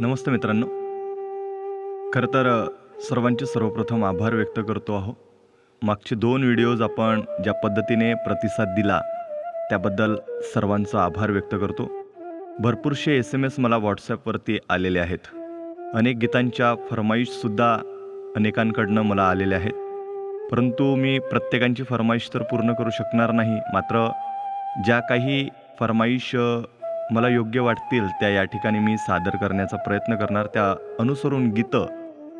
नमस्ते मित्रांनो. खरं तर सर्वांचे सर्वप्रथम आभार व्यक्त करतो आहो. मागचे दोन व्हिडिओज आपण ज्या पद्धतीने प्रतिसाद दिला त्याबद्दल सर्वांचा आभार व्यक्त करतो. भरपूरसे एस एम एस मला व्हॉट्सॲपवरती आलेले आहेत. अनेक गीतांच्या फरमाईशसुद्धा अनेकांकडनं मला आलेल्या आहेत. परंतु मी प्रत्येकांची फरमाईश तर पूर्ण करू शकणार नाही मात्र ज्या काही फरमाईश मला योग्य वाटतील त्या या ठिकाणी मी सादर करण्याचा प्रयत्न करणार. त्या अनुसरून गीतं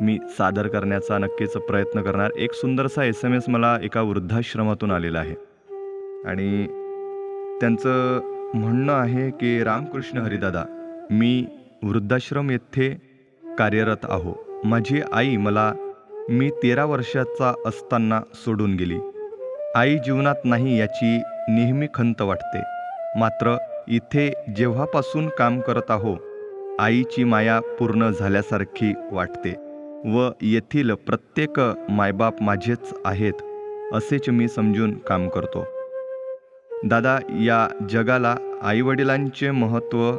मी सादर करण्याचा नक्कीच प्रयत्न करणार. एक सुंदरसा एस एम एस मला एका वृद्धाश्रमातून आलेला आहे. आणि त्यांचं म्हणणं आहे की रामकृष्ण हरिदादा मी वृद्धाश्रम येथे कार्यरत आहो. माझी आई मला मी तेरा वर्षाचा असताना सोडून गेली. आई जीवनात नाही याची नेहमी खंत वाटते. मात्र इथे जेव्हापासून काम करत आहो आईची माया पूर्ण झाल्यासारखी वाटते व येथील प्रत्येक मायबाप माझेच आहेत असेच मी समजून काम करतो. दादा या जगाला आईवडिलांचे महत्त्व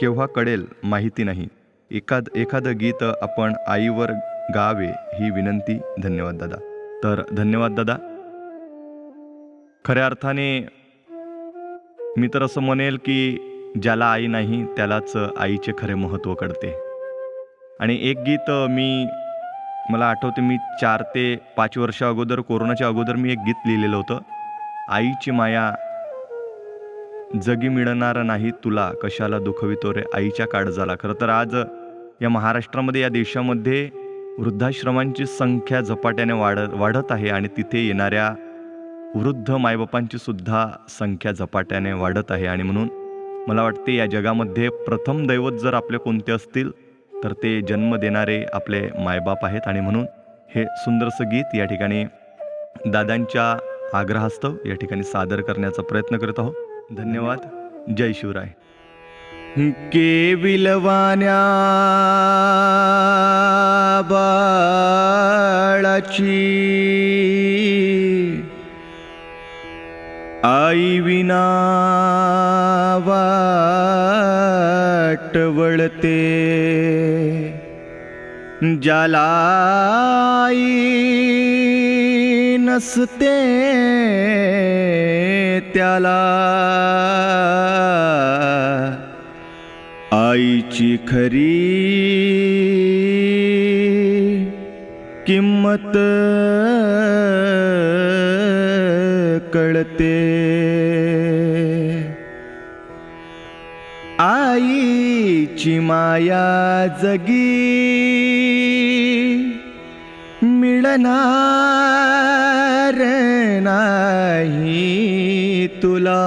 केव्हा कळेल माहिती नाही. एखाद एखादं गीत आपण आईवर गावे ही विनंती. धन्यवाद दादा. तर धन्यवाद दादा. खऱ्या अर्थाने मी तर असं म्हणेल की ज्याला आई नाही त्यालाच आईचे खरे महत्त्व कळते. आणि एक गीत मी मला आठवते मी चार ते पाच वर्षा अगोदर कोरोनाच्या अगोदर मी एक गीत लिहिलेलं होतं. आईची माया जगी मिळणार नाही तुला कशाला दुखवितो रे आईच्या काळजाला. खरं तर आज या महाराष्ट्रामध्ये या देशामध्ये वृद्धाश्रमांची संख्या झपाट्याने वाढत वाढत आहे आणि तिथे येणाऱ्या वृद्ध मायबापांची सुद्धा संख्या झपाट्याने वाढत आहे आणि म्हणून मला वाटते या जगामध्ये प्रथम दैवत जर आपले कोणते असतील तर ते जन्म देणारे आपले मायबाप आहेत. आणि म्हणून हे सुंदरसं गीत या ठिकाणी दादांच्या आग्रहास्तव या ठिकाणी सादर करण्याचा प्रयत्न करत आहोत. धन्यवाद. जय शिवराय. केविलवान्या बाळाची आई विना वाट वळते ज्याला आई नसते त्याला आईची खरी किंमत माया जगी मिळणार नाही तुला.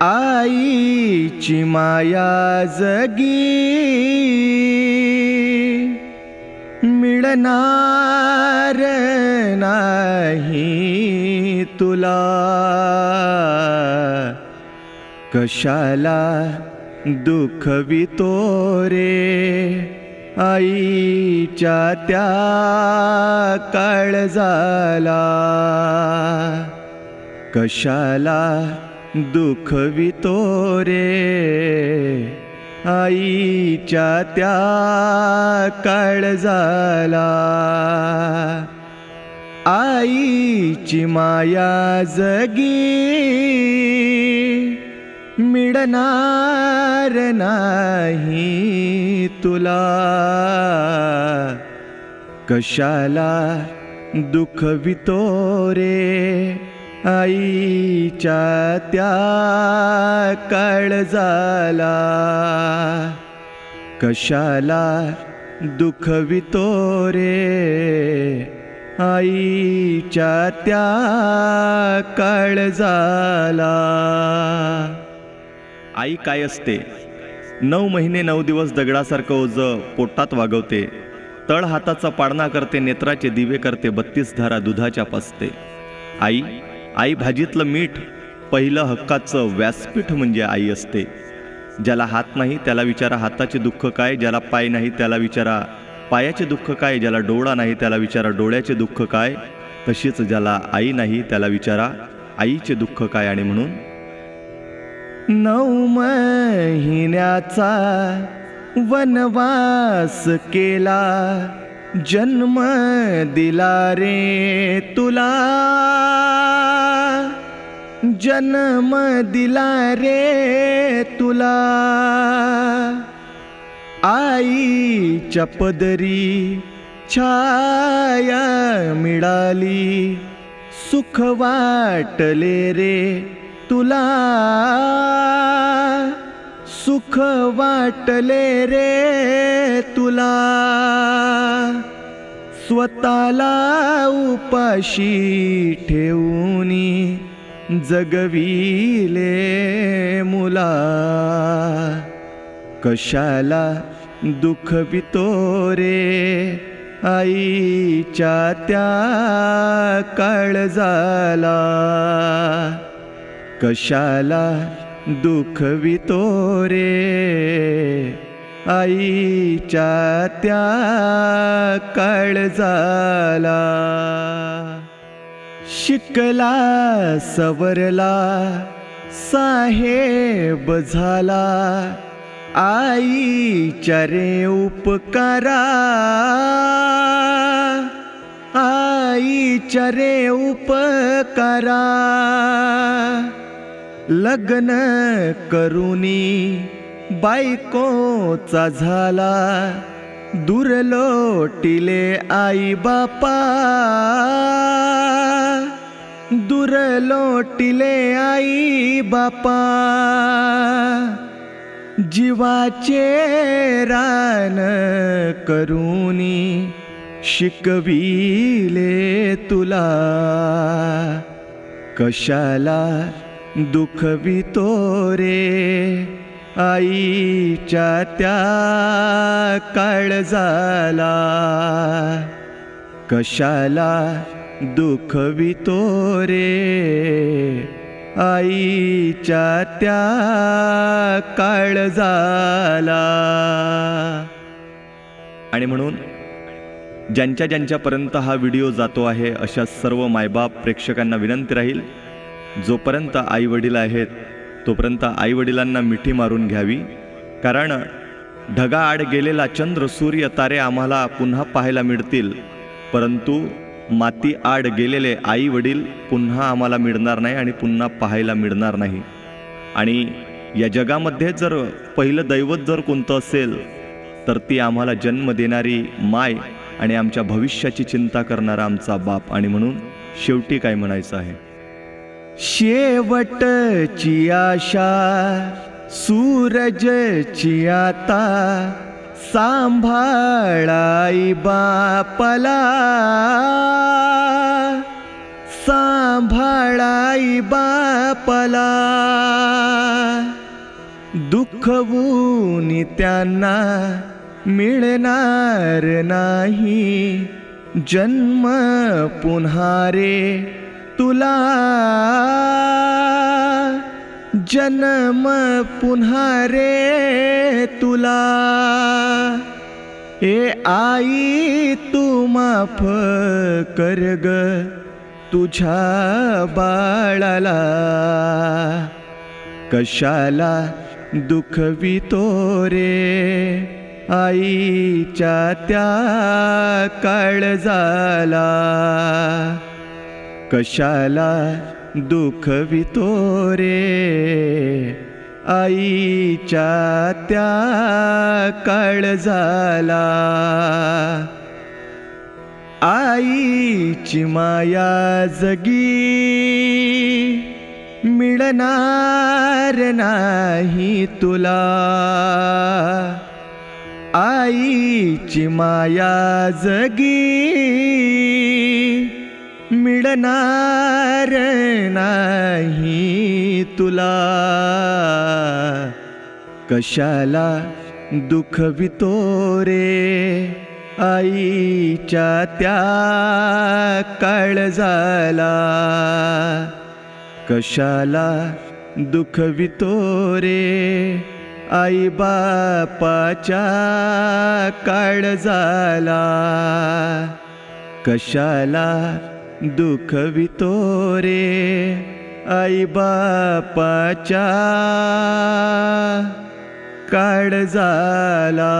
आईची माया जगी मिळणार नाही तुला. कशाला दुखवितो रे आईच्या त्या काळजाला? कशाला दुखवितो रे आईच्या त्या काळजाला? आईची माया जगी मिळणार नाही तुला. कशाला दुखवितो रे आईच्या त्या काळजाला? कशाला दुखवितो रे आईच्या त्या काळजाला? आई काय असते? नऊ महिने नऊ दिवस दगडासारखं ओझं पोटात वागवते. तळ हाताचा पाळणा करते नेत्राचे दिवे करते बत्तीस धारा दुधाच्या पसते. आई आई भाजीतलं मीठ पहिलं हक्काचं व्यासपीठ म्हणजे आई असते. ज्याला हात नाही त्याला विचारा हाताचे दुःख काय ज्याला पाय नाही त्याला विचारा पायाचे दुःख काय ज्याला डोळा नाही त्याला विचारा डोळ्याचे दुःख काय तशीच ज्याला आई नाही त्याला विचारा आईचे दुःख काय आणि म्हणून नऊ महिन्याचा वनवास केला. जन्म दिला रे तुला. जन्म दिला रे तुला. आईच्या पदरी छाया मिळाली. सुख वाटले रे तुला सुख वाटले रे तुला. स्वतःला उपाशी ठेवून जगविले मुला. कशाला दुःख रे आईच्या त्या काळजाला? कशाला दुखवितो रे? आईच्या त्या काळजाला शिकला सवरला साहेब झाला. आईच्या रे उपकारा. आईच्या रे उपकारा. लग्न करुनी बायकोचा झाला. दुरलोटिले आई बापा दुरलोटिले आई बापा जीवाचे रान करुनी शिकविले तुला. कशाला दुखवितो रे आईच्या त्या काळजाला कशाला दुखवितो रे आईच्या त्या काळजाला आणि म्हणून ज्यांच्या ज्यांच्यापर्यंत हा व्हिडिओ जातो आहे अशा सर्व मायबाप प्रेक्षकांना विनंती राहील जोपर्यंत आई वडील आहेत तोपर्यंत आई वडिलांना मिठी मारून घ्यावी. कारण ढगाआड गेलेला चंद्र सूर्य तारे आम्हाला पुन्हा पाहायला मिळतील. परंतु माती आड गेलेले आई वडील पुन्हा आम्हाला मिळणार नाही आणि पुन्हा पाहायला मिळणार नाही. आणि या जगामध्ये जर पहिलं दैवत जर कोणतं असेल तर ती आम्हाला जन्म देणारी माय आणि आमच्या भविष्याची चिंता करणारा आमचा बाप. आणि म्हणून शेवटी काय म्हणायचं आहे? शेवटची आशा सूरजची आता सांभाळाई बापला. सांभाळाई बापला. दुःखवून त्यांना मिळणार नाही जन्म पुन्हा रे. तुला जन्म पुन्हा रे तुला. ए आई तू माफ कर ग तुझ्या बाळाला. कशाला दुखवितो रे आईच्या त्या काळजाला? कशाला दुखवितो रे? आईच्या त्या काळजाला आईची माया जगी मिळणार नाही तुला. आईची माया जगी मिळणार नाही तुला. कशाला दुखवितो रे आईच्या त्या काळजाला? कशाला दुखवितो रे आई बापाच्या काळजाला? कशाला दुखवितो रे आई बापाच्या काळ झाला.